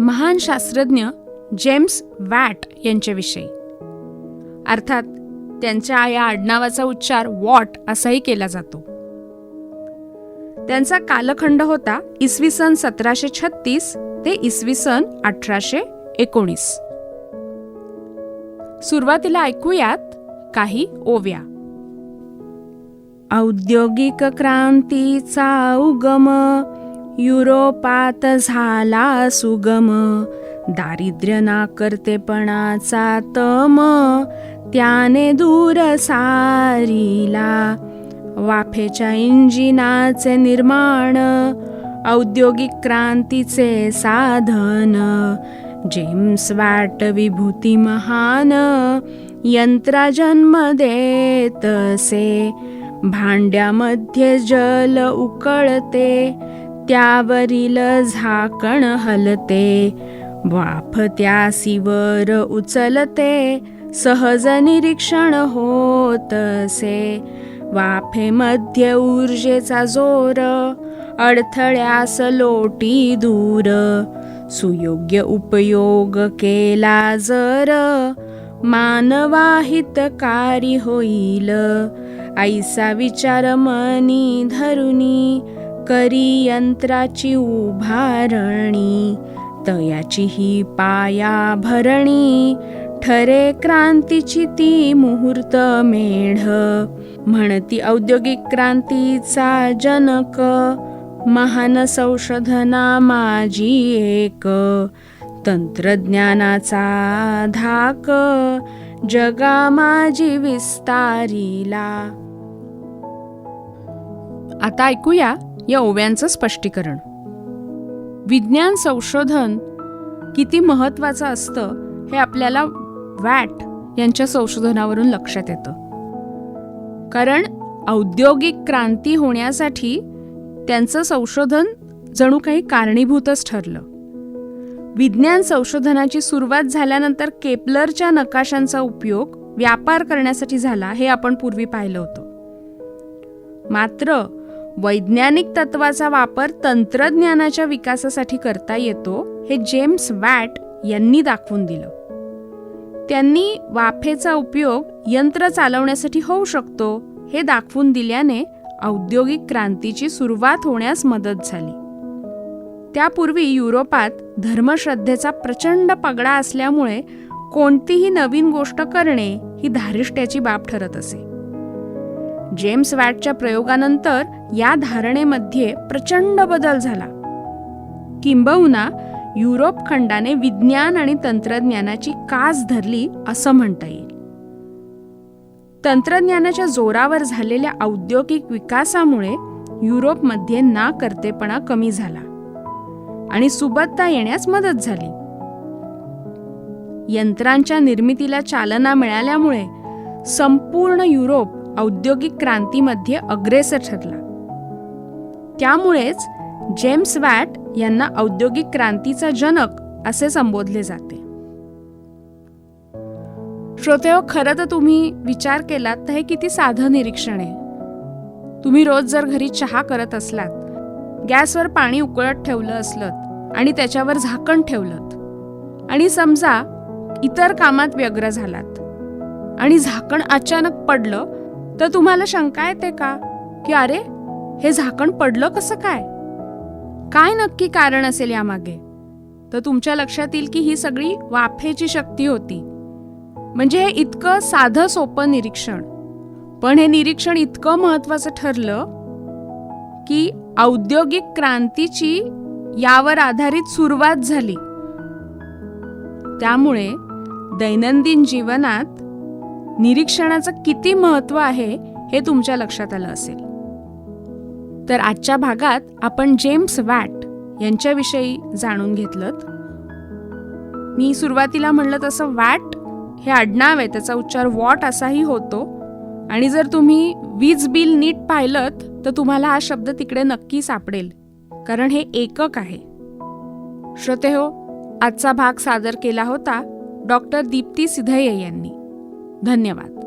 महान शास्त्रज्ञ James watt यांच्याविषयी. अर्थात त्यांच्या या आडनावाचा उच्चार वॉट असाही केला जातो. त्यांचा कालखंड होता इसवी सन सतराशे छत्तीस ते इसवी सन अठराशे एकोणीस. सुरुवातीला ऐकूयात काही ओव्या. औद्योगिक क्रांतीचा उगम युरोपात झाला सुगम. दारिद्र्य नाकर्तेपणाचा तम. त्याने दूर सारीला. वाफेच्या इंजिनाचे निर्माण. औद्योगिक क्रांतीचे साधन. जेम्स वॅट विभूती महान. यंत्रा जन्म देतसे भांड्यामध्ये जल उकळते. त्यावरील झाकण हलते. वाफ त्यासीवर उचलते. सहज निरीक्षण होतसे वाफेमध्ये ऊर्जेचा जोर. अडथळ्यास लोटी दूर. सुयोग्य उपयोग केला जर. मानवाहितकारी होईल. ऐसा विचार मनी धरुनी. करी यंत्राची उभारणी तयाची ही पाया भरणी ठरे क्रांतीची ती मुहूर्त मेढ. म्हणती औद्योगिक क्रांतीचा जनक महान संशोधना माझी एक. तंत्रज्ञानाचा धाक जगा माझी विस्तारीला. आता ऐकूया या ओव्यांचं स्पष्टीकरण. विज्ञान संशोधन किती महत्वाचं असतं हे आपल्याला वॅट यांच्या संशोधनावरून लक्षात येतं. कारण औद्योगिक क्रांती होण्यासाठी त्यांचं संशोधन जणू काही कारणीभूतच ठरलं. विज्ञान संशोधनाची सुरुवात झाल्यानंतर केपलरच्या नकाशांचा उपयोग व्यापार करण्यासाठी झाला हे आपण पूर्वी पाहिलं होतं. मात्र वैज्ञानिक तत्वाचा वापर तंत्रज्ञानाच्या विकासासाठी करता येतो हे जेम्स वॅट यांनी दाखवून दिलं. त्यांनी वाफेचा उपयोग यंत्र चालवण्यासाठी होऊ शकतो हे दाखवून दिल्याने औद्योगिक क्रांतीची सुरुवात होण्यास मदत झाली. त्यापूर्वी युरोपात धर्मश्रद्धेचा प्रचंड पगडा असल्यामुळे कोणतीही नवीन गोष्ट करणे ही धारिष्ट्याची बाब ठरत असे. जेम्स वॅटच्या प्रयोगानंतर या धारणेमध्ये प्रचंड बदल झाला. किंबहुना युरोप खंडाने विज्ञान आणि तंत्रज्ञानाची कास धरली असं म्हणता येईल. तंत्रज्ञानाच्या जोरावर झालेल्या औद्योगिक विकासामुळे युरोपमध्ये ना करतेपणा कमी झाला आणि सुबत्ता येण्यास मदत झाली. यंत्रांच्या निर्मितीला चालना मिळाल्यामुळे संपूर्ण युरोप औद्योगिक क्रांतीमध्ये अग्रेसर ठरला. त्यामुळेच जेम्स वॅट यांना औद्योगिक क्रांतीचा जनक असे संबोधले जाते. श्रोतेहो खरं तर तुम्ही विचार केलात तर हे किती साधं निरीक्षण आहे. तुम्ही रोज जर घरी चहा करत असलात गॅसवर पाणी उकळत ठेवलं असलं आणि त्याच्यावर झाकण ठेवलं आणि समजा इतर कामात व्यग्र झालात आणि झाकण अचानक पडलं तर तुम्हाला शंका येते का? की अरे हे झाकण पडलं कसं काय? काय नक्की कारण असेल यामागे? तर तुमच्या लक्षात येईल की ही सगळी वाफेची शक्ती होती. म्हणजे हे इतकं साधं सोपं निरीक्षण. पण हे निरीक्षण इतकं महत्वाचं ठरलं की औद्योगिक क्रांतीची यावर आधारित सुरुवात झाली. त्यामुळे दैनंदिन जीवनात निरीक्षणाचं किती महत्त्व आहे हे तुमच्या लक्षात आलं असेल. तर आजच्या भागात आपण जेम्स वॅट यांच्याविषयी जाणून घेतलं मी सुरुवातीला म्हणलं तसं वॅट हे आडनाव आहे त्याचा उच्चार वॉट असाही होतो. आणि जर तुम्ही वीज बिल नीट पाहिलं तर तुम्हाला हा शब्द तिकडे नक्की सापडेल कारण हे एकक आहे. श्रोते हो आजचा भाग सादर केला होता डॉक्टर दीप्ती सिधये यांनी. धन्यवाद.